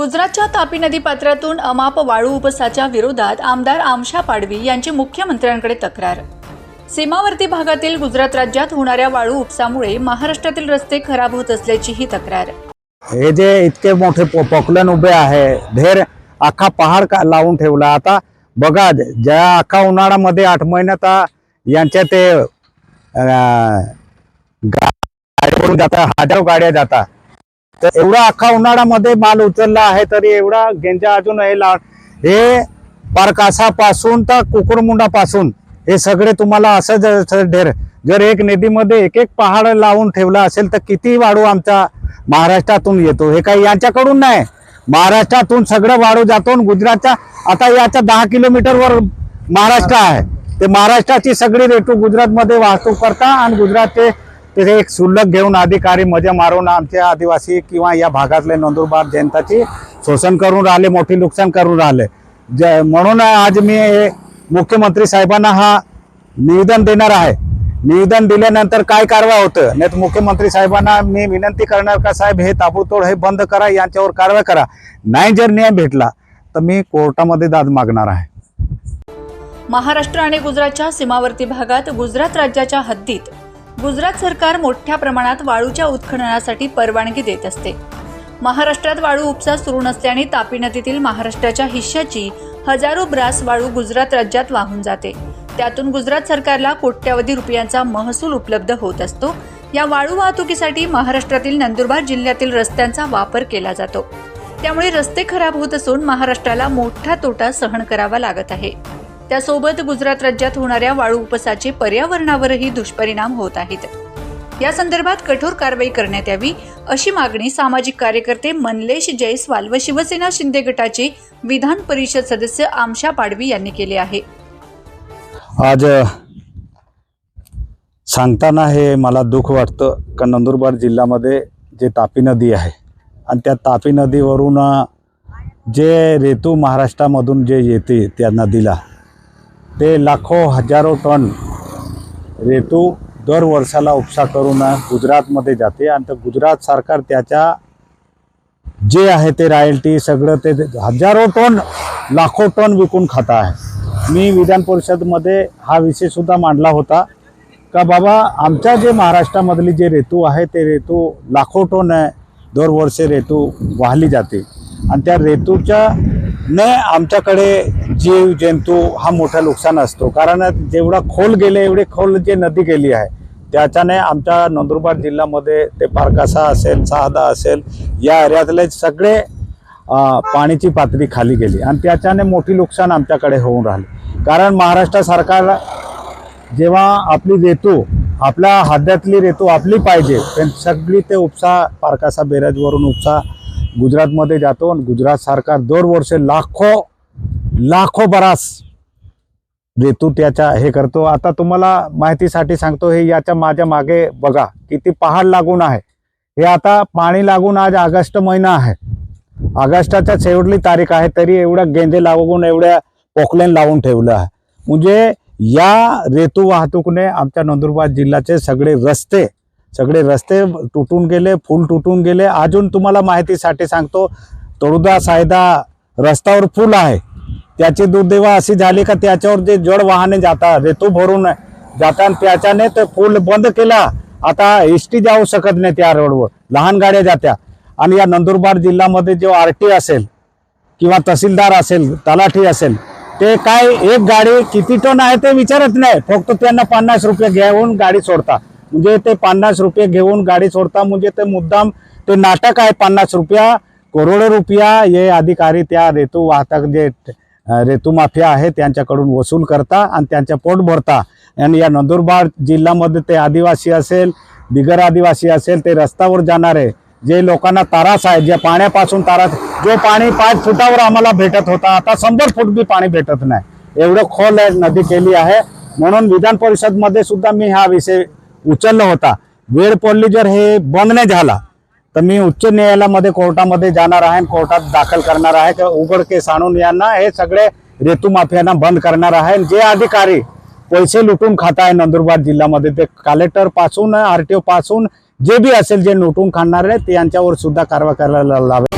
गुजरातच्या तापी नदी पात्रातून अमाप वाळू उपसाच्या विरोधात आमदार आमशा पाडवी यांची मुख्यमंत्र्यांकडे तक्रार. सीमावर्ती भागातील गुजरात राज्यात होणाऱ्या वाळू उपसामुळे महाराष्ट्रातील रस्ते खराब होत असल्याची ही तक्रार. हे जे इतके मोठे पो- पोकलन उभे आहे ढेर अख्खा पहाड का लावून ठेवला. आता बघा ज्या अख्खा उन्हाळ्यामध्ये आठ महिन्यात यांच्या ते अं, जातात हजारो गाड्या जातात तर एवढा अख्खा उन्हाळ्यामध्ये माल उचलला आहे तरी एवढा गेंजा अजून हे ला हे पारकासापासून तर कुकुरमुंडापासून हे सगळे तुम्हाला असं जर ढेर जर एक नदीमध्ये एक एक पहाड लावून ठेवला असेल तर किती वाढू आमचा महाराष्ट्रातून येतो? हे काही यांच्याकडून नाही. महाराष्ट्रातून सगळं वाढू जातो आणि गुजरातच्या आता याच्या दहा किलोमीटरवर महाराष्ट्र आहे. ते महाराष्ट्राची सगळी रेटू गुजरातमध्ये वाहतूक करता आणि गुजरातचे तिथे एक शुल्लक घेऊन अधिकारी मजे मारून आमच्या आदिवासी किंवा या भागातले नंदुरबार जनताची शोषण करून राहिले मोठी नुकसान करून राहिले. ज- म्हणून आज मी मुख्यमंत्री साहेबांना हा निवेदन देणार आहे. निवेदन दिल्यानंतर काय कारवाई होतं? नाही तर मुख्यमंत्री साहेबांना मी विनंती करणार का साहेब हे ताबडतोड हे बंद करा यांच्यावर कारवाई करा. नाही जर न्याय भेटला तर मी कोर्टामध्ये दाद मागणार आहे. महाराष्ट्र आणि गुजरातच्या सीमावर्ती भागात गुजरात राज्याच्या हद्दीत गुजरात सरकार मोठ्या प्रमाणात वाळूच्या उत्खननासाठी परवानगी देत असते. महाराष्ट्रात वाळू उपसा सुरू नसल्याने तापी नदीतील महाराष्ट्राच्या हिश्श्याची हजारो ब्रास वाळू गुजरात राज्यात वाहून जाते. त्यातून गुजरात सरकारला कोट्यवधी रुपयांचा महसूल उपलब्ध होत असतो. या वाळू वाहतुकीसाठी महाराष्ट्रातील नंदुरबार जिल्ह्यातील रस्त्यांचा वापर केला जातो. त्यामुळे रस्ते खराब होत असून महाराष्ट्राला मोठा तोटा सहन करावा लागत आहे. त्यासोबत गुजरात राज्यात होणाऱ्या वाळू उपसाचे पर्यावरणावरही दुष्परिणाम होत आहेत. या संदर्भात कठोर कारवाई करण्यात यावी अशी मागणी सामाजिक कार्यकर्ते मनलेश जयस्वाल व शिवसेना शिंदे गटाचे विधान परिषद सदस्य आमशा पाडवी यांनी केले आहे. आज सांगताना हे मला दुःख वाटतं का नंदुरबार जिल्ह्यामध्ये जे तापी नदी आहे आणि त्या तापी नदीवरून जे रेतू महाराष्ट्रामधून जे येते त्या नदीला ते लाखो हजारो टन रेतू दर वर्षाला उपसा करून गुजरातमध्ये जाते. आणि तर गुजरात सरकार त्याच्या जे आहे ते रॉयल्टी सगळं ते ते हजारो टन लाखो टन विकून खाता आहे. मी विधान परिषदमध्ये हा विषयसुद्धा मांडला होता. का बाबा आमच्या जे महाराष्ट्रामधली जे रेतू आहे ते रेतू लाखो टन आहे दरवर्षी रेतू वाहली जाते. आणि त्या रेतूच्या नाही आमच्याकडे जीव जंतू हा मोठा नुकसान असतो. कारण जेवढा खोल गेले एवढे खोल जे नदी गेली आहे त्याच्याने आमच्या नंदुरबार जिल्ह्यामध्ये ते पारकासा असेल सहादा असेल या एरियातले सगळे पाण्याची पातळी खाली गेली. आणि त्याच्याने मोठी नुकसान आमच्याकडे होऊन राहिले. कारण महाराष्ट्र सरकार जेव्हा आपली रेतू आपल्या हद्यातली रेतू आपली पाहिजे पण सगळी ते उपसा पारकासा बेराजवरून उपसा गुजरातमध्ये जातो आणि गुजरात सरकार दरवर्षी लाखो लाखो बरास रेतू त्याच्या हे करतो. आता तुम्हाला माहितीसाठी सांगतो हे याच्या माझ्या मागे बघा किती पहाड लागून आहे. हे आता पाणी लागून आज ऑगस्ट महिना आहे. ऑगस्टाच्या शेवटली तारीख आहे तरी एवढ्या गेंदे लागून एवढ्या पोकलेन लावून ठेवलं आहे. म्हणजे या रेतू वाहतूकने आमच्या नंदुरबार जिल्ह्याचे सगळे रस्ते सगळे रस्ते तुटून गेले फुल तुटून गेले. अजून तुम्हाला माहितीसाठी सांगतो तळुदा सायदा रस्त्यावर फुल आहे. त्याची दुर्दैवा अशी झाली का त्याच्यावर जे जड वाहने जातात रेतू भरून जातात त्याच्याने ते पूल बंद केला. आता एस टी जाऊ शकत नाही त्या रोडवर. लहान गाड्या जात्या. आणि या नंदुरबार जिल्ह्यामध्ये जो आर टी असेल किंवा तहसीलदार असेल तलाठी असेल ते काय एक गाडी किती टन आहे ते विचारत नाही. फक्त त्यांना पन्नास रुपये घेऊन गाडी सोडतात. म्हणजे ते पन्नास रुपये घेऊन गाडी सोडता म्हणजे ते मुद्दाम ते नाटक आहे पन्नास रुपया करोडो रुपया हे अधिकारी त्या रेतू वाहतक जे रेतू माफिया आहे त्यांच्याकडून वसूल करता आणि त्यांच्या पोट भरता. आणि या नंदुरबार जिल्ह्यामध्ये ते आदिवासी असेल बिगर आदिवासी असेल ते रस्त्यावर जाणारे जे लोकांना तारास आहे जे पाण्यापासून तारास जो पाणी पाच फुटावर आम्हाला भेटत होता आता शंभर फूट बी पाणी भेटत नाही. एवढं खोल आहे नदी केली आहे. म्हणून विधान परिषदमध्ये सुद्धा मी हा विषय उचलला होता. वेळ पडली जर हे बंद नाही झाला तर मी उच्च न्यायालयामध्ये कोर्टामध्ये जाणार आहे आणि कोर्टात दाखल करणार आहे. उघड केस आणून यांना हे सगळे रेतू माफियांना बंद करणार आहे. जे अधिकारी पैसे लुटून खात आहे नंदुरबार जिल्ह्यामध्ये ते कलेक्टरपासून आर टी ओ पासून जे बी असेल जे लुटून खाणार आहे ते यांच्यावर सुद्धा कारवाई करायला लावे